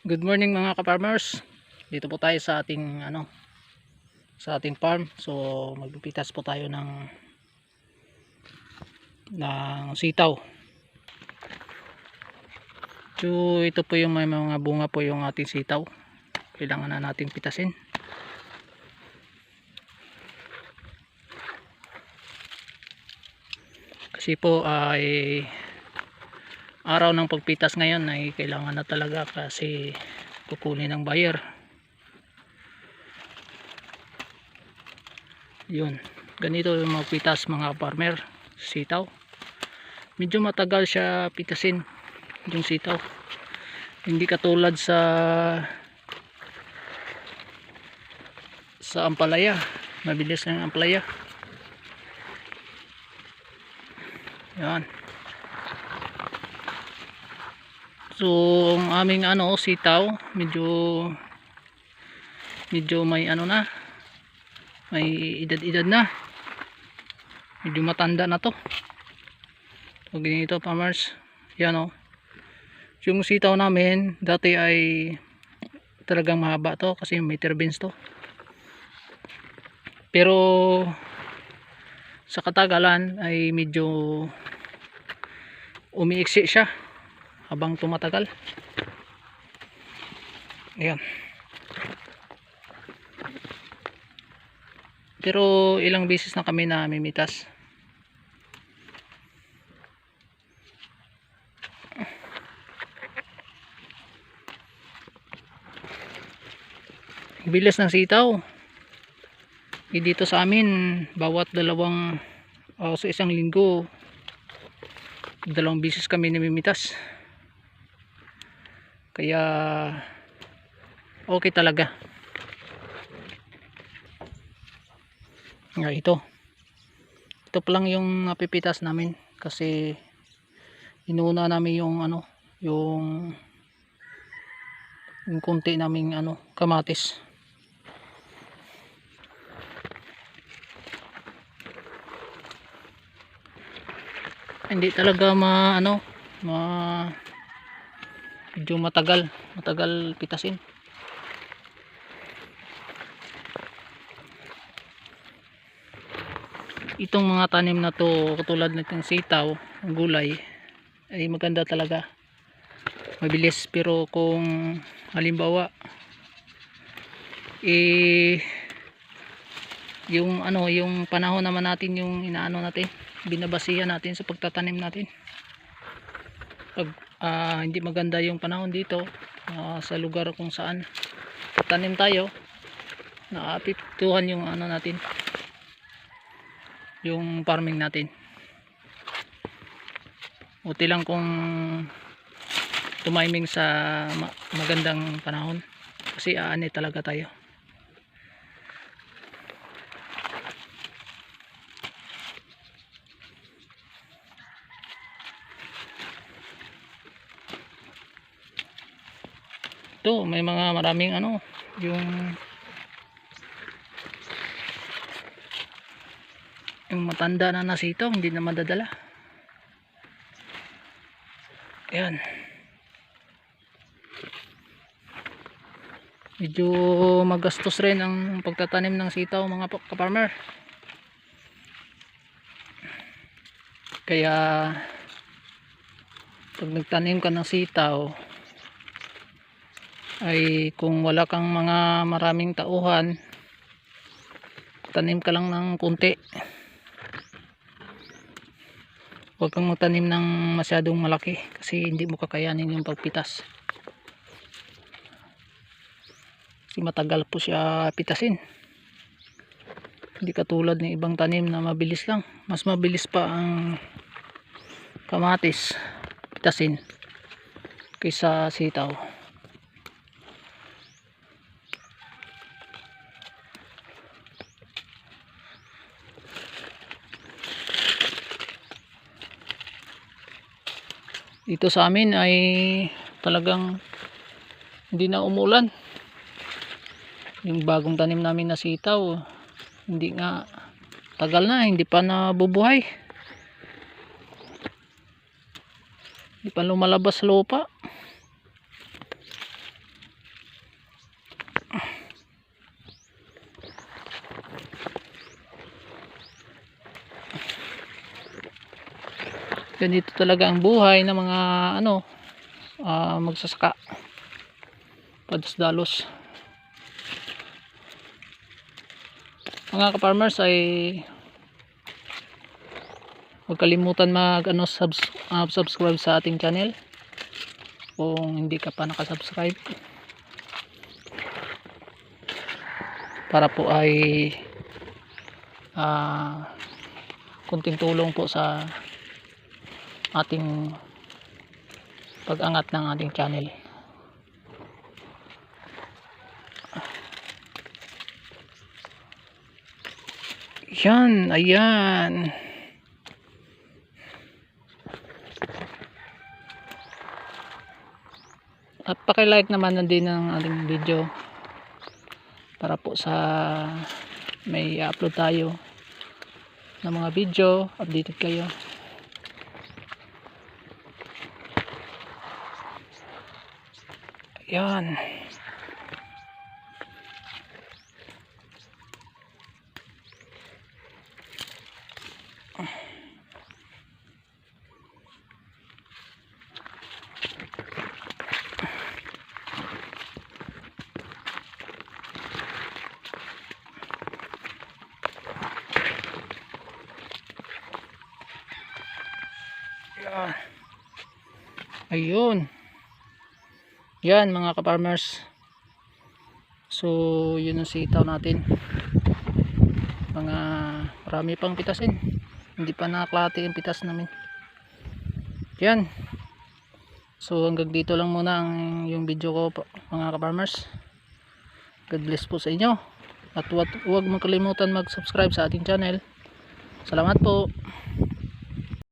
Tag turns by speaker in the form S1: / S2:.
S1: Good morning mga ka-farmers. Dito po tayo sa ating ano sa ating farm. So magpipitas po tayo ng ng sitaw. So ito po yung may mga bunga po yung ating sitaw. Kailangan na natin pitasin. Kasi po ay araw ng pagpitas ngayon ay kailangan na talaga kasi kukunin ng buyer. Yun. Ganito yung mga pitas mga farmer. Sitaw. Medyo matagal siya pitasin yung sitaw. Hindi katulad sa sa ampalaya. Mabilis ng ampalaya. Yan So, ang aming ano, sitaw, medyo medyo may ano na. May edad-edad na. Medyo matanda na to. So, ganito farmers. Yan oh. Yung sitaw namin, dati ay talagang mahaba to kasi may turbines to. Pero sa katagalan ay medyo umiiksi siya habang tumatagal. Ayan. Pero ilang beses na kami na mimitas bilis ng sitaw. Eh, dito sa amin bawat dalawang o sa isang linggo dalawang beses kami namimitas kaya okay talaga. Nga ito. Ito pa lang yung napipitas namin kasi inuna namin yung ano yung yung kunti naming ano kamatis. Hindi talaga ma ano ma medyo matagal matagal pitasin. Itong mga tanim na to katulad nitong sitaw ang gulay ay maganda talaga. Mabilis pero kung halimbawa eh yung ano yung panahon naman natin yung inaano natin binabasihan natin sa pagtatanim natin. Pag ah, hindi maganda yung panahon dito ah, sa lugar kung saan. Tanim tayo. Naapektuhan yung ano natin. Yung farming natin. Buti lang kung tumiming sa ma- magandang panahon. Kasi aani talaga tayo ito may mga maraming ano yung yung matanda na nasito hindi na madadala. Yan medyo magastos rin ang pagtatanim ng sitaw mga pa- kaparmer kaya pag nagtanim ka ng sitaw ay kung wala kang mga maraming tauhan tanim ka lang ng kunti. Huwag kang magtanim ng masyadong malaki kasi hindi mo kakayanin yung pagpitas. Kasi matagal po siya pitasin. Hindi katulad ng ibang tanim na mabilis lang. Mas mabilis pa ang kamatis pitasin kaysa sitaw dito sa amin ay talagang hindi na umulan. Yung bagong tanim namin na sitaw hindi nga tagal na hindi pa nabubuhay. Hindi pa lumalabas lupa ganito talaga ang buhay ng mga ano ah, magsasaka. Pados-dalos. Mga ka-farmers ay huwag kalimutan mag ano, subs, ah, subscribe sa ating channel kung hindi ka pa nakasubscribe. Para po ay ah kunting tulong po sa ating pag-angat ng ating channel. Yan ayan. At paki-like naman na din ng ating video para po sa may upload tayo ng mga video updated kayo yan. Ayun. Yan mga ka-farmers. So, yun ang sitaw natin. Mga marami pang pitasin. Hindi pa nakaklate yung pitas namin. Yan. So, hanggang dito lang muna ang yung video ko po, mga ka-farmers. God bless po sa inyo. At huwag, makalimutan mag-subscribe sa ating channel. Salamat po.